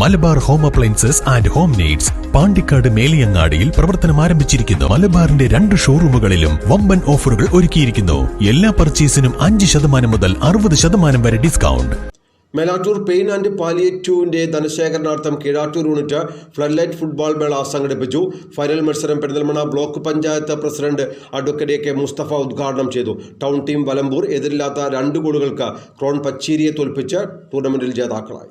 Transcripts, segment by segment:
Malabar home appliances and home needs Pandikkad മേലിയങ്ങാടിയിൽ പ്രവർത്തനം ആരംഭിച്ചിരിക്കുന്നു. മലബാറിന്റെ രണ്ട് ഷോറൂമുകളിലും വമ്പൻ ഓഫറുകൾ ഒരുക്കിയിരിക്കുന്നു. എല്ലാ പർച്ചേസിനും അഞ്ച് ശതമാനം മുതൽ അറുപത് ശതമാനം വരെ ഡിസ്കൗണ്ട്. മേലാറ്റൂർ പെയിൻ ആൻഡ് പാലിയേറ്റീവിന്റെ ധനശേഖരണാർത്ഥം Keezhattur unit flood light football മേള സംഘടിപ്പിച്ചു. ഫൈനൽ മത്സരം Perinthalmanna block panchayat president advocate K Mustafa ഉദ്ഘാടനം ചെയ്തു. ടൗൺ ടീം വലമ്പൂർ എതിരില്ലാത്ത രണ്ട് ഗോളുകൾക്ക് ക്രോൺ പച്ചീരിയെ തോൽപ്പിച്ച് ടൂർണമെന്റിൽ ജേതാക്കളായി.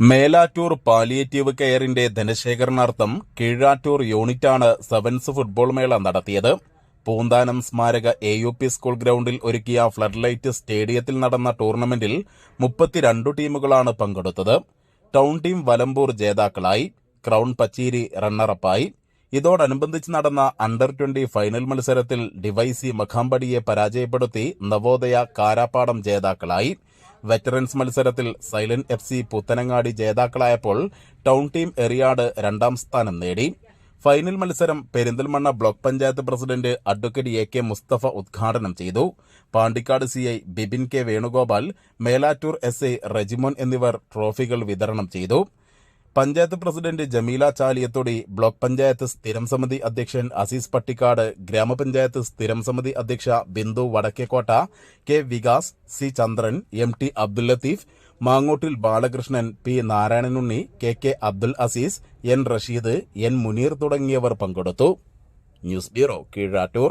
മേലാറ്റൂർ പാലിയേറ്റീവ് കെയറിന്റെ ധനശേഖരണാർത്ഥം കീഴാറ്റൂർ യൂണിറ്റാണ് സെവൻസ് ഫുട്ബോൾ മേള നടത്തിയത്. പൂന്താനം സ്മാരക എ യു പി സ്കൂൾ ഗ്രൗണ്ടിൽ ഒരുക്കിയ ഫ്ലഡ് ലൈറ്റ് സ്റ്റേഡിയത്തിൽ നടന്ന ടൂർണമെന്റിൽ മുപ്പത്തിരണ്ടു ടീമുകളാണ് പങ്കെടുത്തത്. ടൗൺ ടീം വലമ്പൂർ ജേതാക്കളായി ക്രൗൺ പച്ചീരി റണ്ണറപ്പായി. ഇതോടനുബന്ധിച്ച് നടന്ന അണ്ടർ ട്വന്റി ഫൈനൽ മത്സരത്തിൽ ഡിവൈസി മഖാമ്പടിയെ പരാജയപ്പെടുത്തി നവോദയ കാരാപ്പാടം ജേതാക്കളായി. വെറ്ററൻസ് മത്സരത്തിൽ സൈലന്റ് എഫ് സി പുത്തനങ്ങാടി ജേതാക്കളായപ്പോൾ ടൗൺ ടീം എറിയാട് രണ്ടാം സ്ഥാനം നേടി. ഫൈനൽ മത്സരം Perinthalmanna block panchayat president advocate A K Mustafa ഉദ്ഘാടനം ചെയ്തു. Pandikkad C I Bibin K Venugopal Melattur S I Rejimon എന്നിവർ ട്രോഫികൾ വിതരണം ചെയ്തു. പഞ്ചായത്ത് പ്രസിഡന്റ് ജമീല ചാലിയത്തൊടി ബ്ലോക്ക് പഞ്ചായത്ത് സ്ഥിരം സമിതി അധ്യക്ഷൻ അസീസ് പട്ടിക്കാട് ഗ്രാമപഞ്ചായത്ത് സ്ഥിരം സമിതി അധ്യക്ഷ Bindu Vadakkekotta K Vikas C Chandran M T Abdul Latheef Mangottil Balakrishnan P Narayanunni K K Abdul Azeez N Rasheed N Muneer തുടങ്ങിയവർ പങ്കെടുത്തു. News bureau Keezhattur.